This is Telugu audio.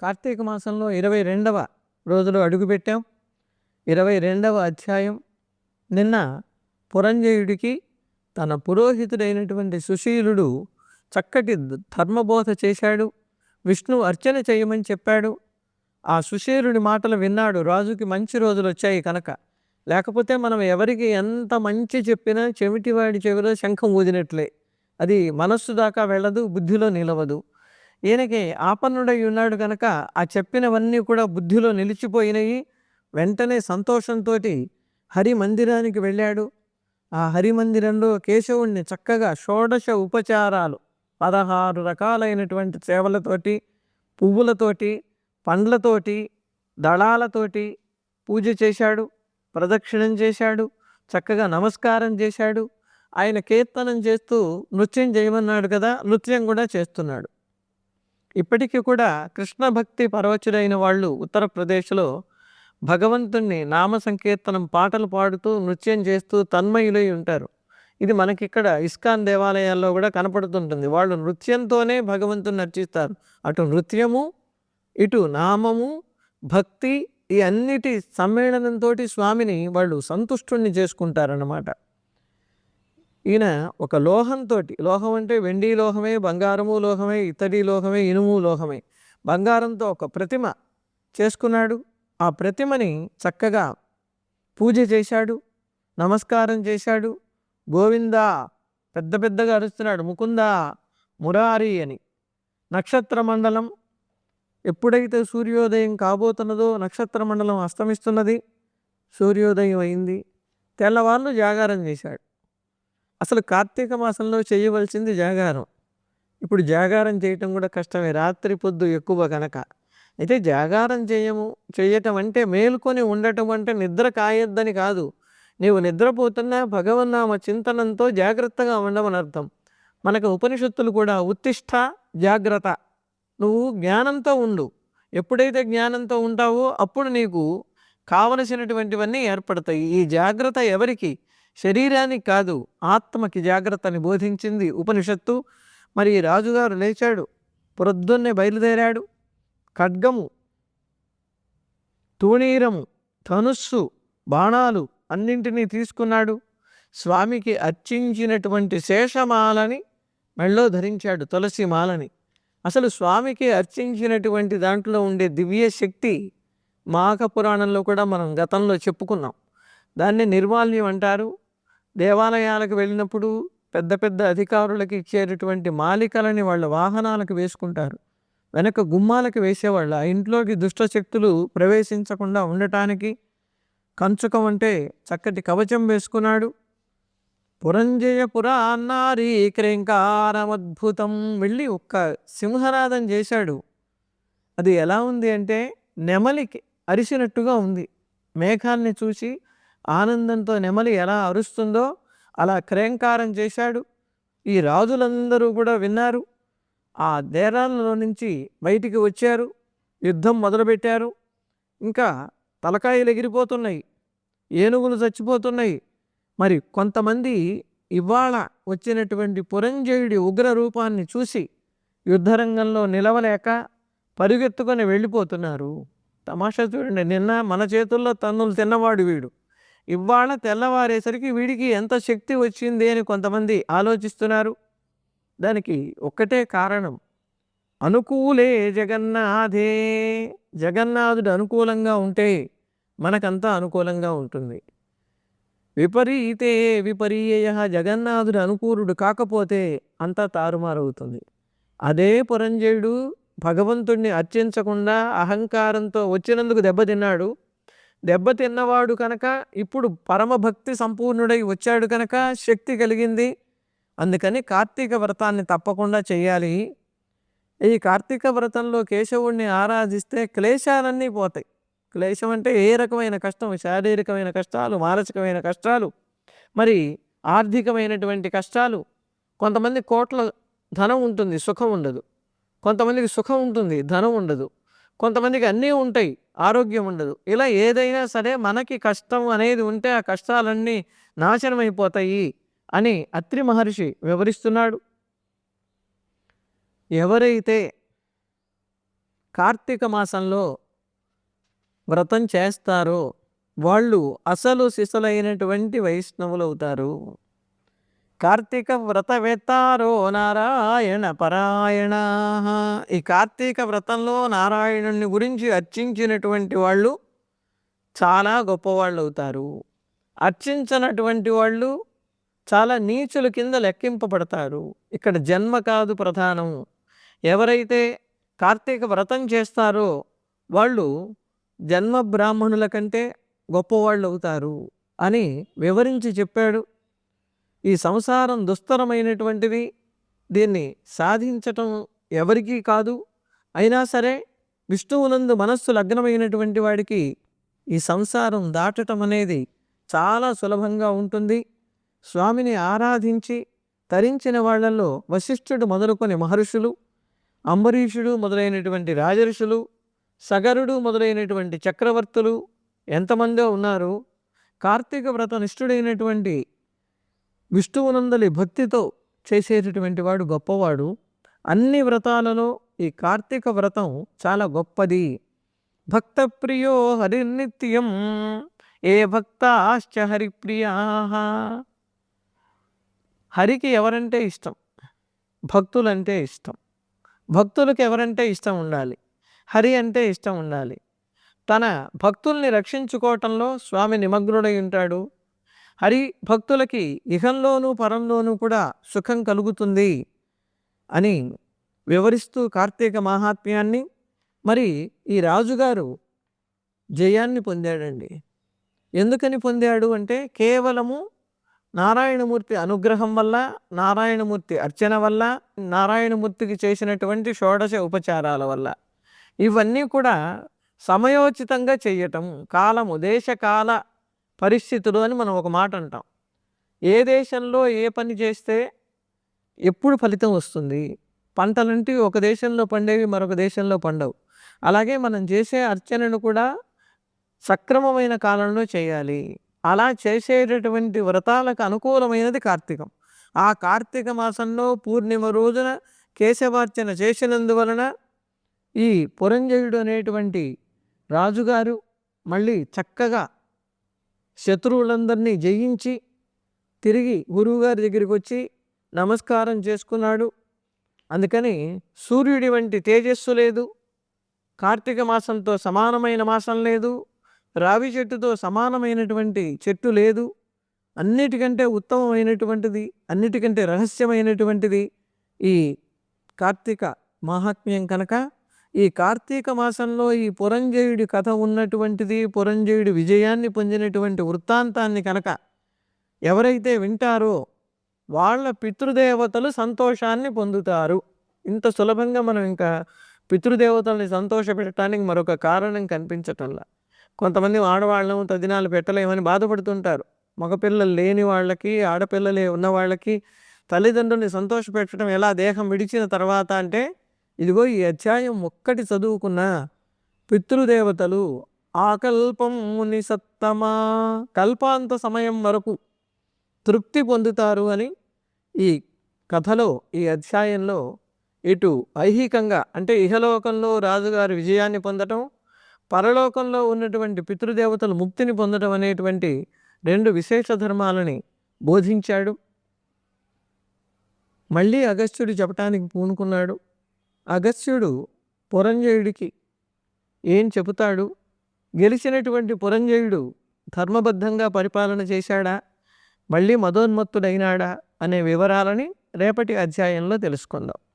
కార్తీక మాసంలో ఇరవై రెండవ రోజులో అడుగుపెట్టాం ఇరవై రెండవ అధ్యాయం. నిన్న పురంజయుడికి తన పురోహితుడైనటువంటి సుశీలుడు చక్కటి ధర్మబోధ చేశాడు. విష్ణు అర్చన చేయమని చెప్పాడు. ఆ సుశీలుడి మాటలు విన్నాడు. రాజుకి మంచి రోజులు వచ్చాయి కనుక. లేకపోతే మనం ఎవరికి ఎంత మంచి చెప్పినా చెవిటివాడి చెవిలో శంఖం ఊదినట్లే. అది మనస్సు దాకా వెళ్ళదు బుద్ధిలో నిలవదు. ఈయనకి ఆపన్నుడై ఉన్నాడు కనుక ఆ చెప్పినవన్నీ కూడా బుద్ధిలో నిలిచిపోయినాయి. వెంటనే సంతోషంతో హరి మందిరానికి వెళ్ళాడు. ఆ హరి మందిరంలో కేశవుణ్ణి చక్కగా షోడశ ఉపచారాలు పదహారు రకాలైనటువంటి సేవలతోటి పువ్వులతోటి పండ్లతోటి దళాలతోటి పూజ చేశాడు ప్రదక్షిణం చేశాడు చక్కగా నమస్కారం చేశాడు. ఆయన కీర్తనం చేస్తూ నృత్యం చేయమన్నాడు కదా నృత్యం కూడా చేస్తున్నాడు. ఇప్పటికీ కూడా కృష్ణ భక్తి పరవచుడైన వాళ్ళు ఉత్తరప్రదేశ్లో భగవంతుణ్ణి నామ సంకీర్తనం పాటలు పాడుతూ నృత్యం చేస్తూ తన్మయులై ఉంటారు. ఇది మనకిక్కడ ఇస్కాన్ దేవాలయాల్లో కూడా కనపడుతుంటుంది. వాళ్ళు నృత్యంతోనే భగవంతుని అర్చిస్తారు. అటు నృత్యము ఇటు నామము భక్తి ఈ అన్నిటి సమ్మేళనంతో స్వామిని వాళ్ళు సంతుష్టుణ్ణి చేసుకుంటారన్నమాట. ఈయన ఒక లోహంతో లోహం అంటే వెండి లోహమే బంగారము లోహమే ఇతడి లోహమే ఇనుము లోహమే. బంగారంతో ఒక ప్రతిమ చేసుకున్నాడు. ఆ ప్రతిమని చక్కగా పూజ చేశాడు నమస్కారం చేశాడు. గోవిందా పెద్ద పెద్దగా అరుస్తున్నాడు ముకుందా మురారి అని. నక్షత్ర మండలం ఎప్పుడైతే సూర్యోదయం కాబోతున్నదో నక్షత్ర మండలం అస్తమిస్తున్నది సూర్యోదయం అయింది. తెల్లవాళ్ళు జాగారం చేశాడు. అసలు కార్తీక మాసంలో చేయవలసింది జాగారం. ఇప్పుడు జాగారం చేయటం కూడా కష్టమే. రాత్రి పొద్దు ఎక్కువ కనుక అయితే జాగారం చేయము చేయటం అంటే మేల్కొని ఉండటం అంటే నిద్ర కాయొద్దని కాదు. నీవు నిద్రపోతున్నా భగవన్నామ చింతనంతో జాగ్రత్తగా ఉండమని అర్థం. మనకు ఉపనిషత్తులు కూడా ఉత్తిష్ట జాగ్రత్త. నువ్వు జ్ఞానంతో ఉండు. ఎప్పుడైతే జ్ఞానంతో ఉంటావో అప్పుడు నీకు కావలసినటువంటివన్నీ ఏర్పడతాయి. ఈ జాగ్రత్త ఎవరికి? శరీరానికి కాదు ఆత్మకి జాగ్రత్తని బోధించింది ఉపనిషత్తు. మరి రాజుగారు లేచాడు పొద్దున్నే బయలుదేరాడు. ఖడ్గము తూణీరము ధనుస్సు బాణాలు అన్నింటినీ తీసుకున్నాడు. స్వామికి అర్చించినటువంటి శేషమాలని మెళ్ళో ధరించాడు తులసి మాలని. అసలు స్వామికి అర్చించినటువంటి దాంట్లో ఉండే దివ్య శక్తి మాఘ పురాణంలో కూడా మనం గతంలో చెప్పుకున్నాం. దాన్ని నిర్మాల్యం అంటారు. దేవాలయాలకు వెళ్ళినప్పుడు పెద్ద పెద్ద అధికారులకు ఇచ్చేటటువంటి మాలికలని వాళ్ళ వాహనాలకు వేసుకుంటారు. వెనక గుమ్మాలకు వేసేవాళ్ళు. ఆ ఇంట్లోకి దుష్టశక్తులు ప్రవేశించకుండా ఉండటానికి కంచుకం అంటే చక్కటి కవచం వేసుకున్నాడు. పురంజయ పురాన్నారీ క్రేంకారమద్భుతం వెళ్ళి ఒక్క సింహనాదం చేశాడు. అది ఎలా ఉంది అంటే నెమలికి అరిసినట్టుగా ఉంది. మేఘాన్ని చూసి ఆనందంతో నెమలి ఎలా అరుస్తుందో అలా క్రేంకారం చేశాడు. ఈ రాజులందరూ కూడా విన్నారు. ఆ దేరాలలో నుంచి బయటికి వచ్చారు. యుద్ధం మొదలుపెట్టారు. ఇంకా తలకాయలు ఎగిరిపోతున్నాయి. ఏనుగులు చచ్చిపోతున్నాయి. మరి కొంతమంది ఇవాళ వచ్చినటువంటి పురంజయుడి ఉగ్ర రూపాన్ని చూసి యుద్ధరంగంలో నిలవలేక పరుగెత్తుకొని వెళ్ళిపోతున్నారు. తమాషా చూడండి నిన్న మన చేతుల్లో తన్నులు తిన్నవాడు వీడు. ఇవాళ తెల్లవారేసరికి వీడికి ఎంత శక్తి వచ్చింది అని కొంతమంది ఆలోచిస్తున్నారు. దానికి ఒక్కటే కారణం. అనుకూలే జగన్నాథే. జగన్నాథుడు అనుకూలంగా ఉంటే మనకంతా అనుకూలంగా ఉంటుంది. విపరీతే విపరీయ జగన్నాథుడు అనుకూలుడు కాకపోతే అంతా తారుమారవుతుంది. అదే పురంజయుడు భగవంతుణ్ణి అర్చించకుండా అహంకారంతో వచ్చినందుకు దెబ్బతిన్నాడు. దెబ్బతిన్నవాడు కనుక ఇప్పుడు పరమభక్తి సంపూర్ణుడై వచ్చాడు కనుక శక్తి కలిగింది. అందుకని కార్తీక వ్రతాన్ని తప్పకుండా చేయాలి. ఈ కార్తీక వ్రతంలో కేశవుణ్ణి ఆరాధిస్తే క్లేశాలన్నీ పోతాయి. క్లేశం అంటే ఏ రకమైన కష్టం? శారీరకమైన కష్టాలు మానసికమైన కష్టాలు మరి ఆర్థికమైనటువంటి కష్టాలు. కొంతమంది కోట్ల ధనం ఉంటుంది సుఖం ఉండదు. కొంతమందికి సుఖం ఉంటుంది ధనం ఉండదు. కొంతమందికి అన్నీ ఉంటాయి. ఆరోగ్యం ఉండదు. ఇలా ఏదైనా సరే మనకి కష్టం అనేది ఉంటే ఆ కష్టాలన్నీ నాశనమైపోతాయి అని అత్రి మహర్షి వివరిస్తున్నాడు. ఎవరైతే కార్తీక మాసంలో వ్రతం చేస్తారో వాళ్ళు అసలు సిసలైనటువంటి వైష్ణవులు అవుతారు. కార్తీక వ్రతవేత్తారో నారాయణ పరాయణ. ఈ కార్తీక వ్రతంలో నారాయణుని గురించి అర్చించినటువంటి వాళ్ళు చాలా గొప్పవాళ్ళు అవుతారు అర్చించినటువంటి వాళ్ళు చాలా నీచుల కింద లెక్కింపబడతారు. ఇక్కడ జన్మ కాదు ప్రధానం. ఎవరైతే కార్తీక వ్రతం చేస్తారో వాళ్ళు జన్మ బ్రాహ్మణుల కంటే గొప్పవాళ్ళు అవుతారు అని వివరించి చెప్పాడు ఈ సంసారం దుస్తరమైనటువంటిది దీన్ని సాధించటం ఎవరికీ కాదు. అయినా సరే విష్ణువునందు మనస్సు లగ్నమైనటువంటి వాడికి ఈ సంసారం దాటటం అనేది చాలా సులభంగా ఉంటుంది. స్వామిని ఆరాధించి తరించిన వాళ్ళల్లో వశిష్ఠుడు మొదలుకొని మహర్షులు అంబరీషుడు మొదలైనటువంటి రాజర్షులు సగరుడు మొదలైనటువంటి చక్రవర్తులు ఎంతమందో ఉన్నారు. కార్తీక వ్రత నిష్ఠుడైనటువంటి విష్ణువునందలి భక్తితో చేసేటటువంటి వాడు గొప్పవాడు. అన్ని వ్రతాలలో ఈ కార్తీక వ్రతం చాలా గొప్పది. భక్తప్రియో హరినిత్యం ఏ భక్తాశ్చ హరిప్రియా. హరికి ఎవరంటే ఇష్టం? భక్తులంటే ఇష్టం. భక్తులకు ఎవరంటే ఇష్టం ఉండాలి? హరి అంటే ఇష్టం ఉండాలి. తన భక్తుల్ని రక్షించుకోవటంలో స్వామి నిమగ్నుడై ఉంటాడు. హరి భక్తులకి ఇహంలోనూ పరంలోనూ కూడా సుఖం కలుగుతుంది అని వివరిస్తూ కార్తీక మహాత్మ్యాన్ని మరి ఈ రాజుగారు జయాన్ని పొందాడండి. ఎందుకని పొందాడు అంటే కేవలము నారాయణమూర్తి అనుగ్రహం వల్ల నారాయణమూర్తి అర్చన వల్ల నారాయణమూర్తికి చేసినటువంటి షోడశ ఉపచారాల వల్ల. ఇవన్నీ కూడా సమయోచితంగా చేయటం కాలము దేశకాల పరిస్థితులు అని మనం ఒక మాట అంటాం. ఏ దేశంలో ఏ పని చేస్తే ఎప్పుడు ఫలితం వస్తుంది? పంటలంటే ఒక దేశంలో పండేవి మరొక దేశంలో పండవు. అలాగే మనం చేసే అర్చనను కూడా సక్రమమైన కాలంలో చేయాలి. అలా చేసేటటువంటి వ్రతాలకు అనుకూలమైనది కార్తీకం. ఆ కార్తీక మాసంలో పూర్ణిమ రోజున కేశవార్చన చేసినందువలన ఈ పురంజయుడు అనేటువంటి రాజుగారు మళ్ళీ చక్కగా శత్రువులందరినీ జయించి తిరిగి గురువుగారి దగ్గరికి వచ్చి నమస్కారం చేసుకున్నాడు. అందుకని సూర్యుడి వంటి తేజస్సు లేదు. కార్తీక మాసంతో సమానమైన మాసం లేదు. రావి చెట్టుతో సమానమైనటువంటి చెట్టు లేదు. అన్నిటికంటే ఉత్తమమైనటువంటిది అన్నిటికంటే రహస్యమైనటువంటిది ఈ కార్తీక మహాత్మ్యం కనుక ఈ కార్తీక మాసంలో ఈ పురంజయుడి కథ ఉన్నటువంటిది పురంజయుడి విజయాన్ని పొందినటువంటి వృత్తాంతాన్ని కనుక ఎవరైతే వింటారో వాళ్ళ పితృదేవతలు సంతోషాన్ని పొందుతారు. ఇంత సులభంగా మనం ఇంకా పితృదేవతల్ని సంతోషపెట్టడానికి మరొక కారణం కనిపించటంలా. కొంతమంది ఆడవాళ్ళము తదినాలు పెట్టలేమని బాధపడుతుంటారు. మగపిల్లలు లేని వాళ్ళకి ఆడపిల్లలే ఉన్న వాళ్ళకి తల్లిదండ్రుల్ని సంతోషపెట్టడం ఎలా దేహం విడిచిన తర్వాత అంటే ఇదిగో ఈ అధ్యాయం ఒక్కటి చదువుకున్న. పితృదేవతలు ఆకల్పం ముని సత్తమా కల్పాంత సమయం వరకు తృప్తి పొందుతారు అని ఈ కథలో ఈ అధ్యాయంలో ఇటు ఐహికంగా అంటే ఇహలోకంలో రాజుగారి విజయాన్ని పొందటం పరలోకంలో ఉన్నటువంటి పితృదేవతలు ముక్తిని పొందడం అనేటువంటి రెండు విశేష ధర్మాలని బోధించాడు. మళ్ళీ అగస్త్యుడు చెప్పటానికి పూనుకున్నాడు. అగస్త్యుడు పురంజయుడికి ఏం చెబుతాడు? గెలిచినటువంటి పురంజయుడు ధర్మబద్ధంగా పరిపాలన చేశాడా? మళ్ళీ మదోన్మత్తుడైనాడా? అనే వివరాలని రేపటి అధ్యాయంలో తెలుసుకుందాం.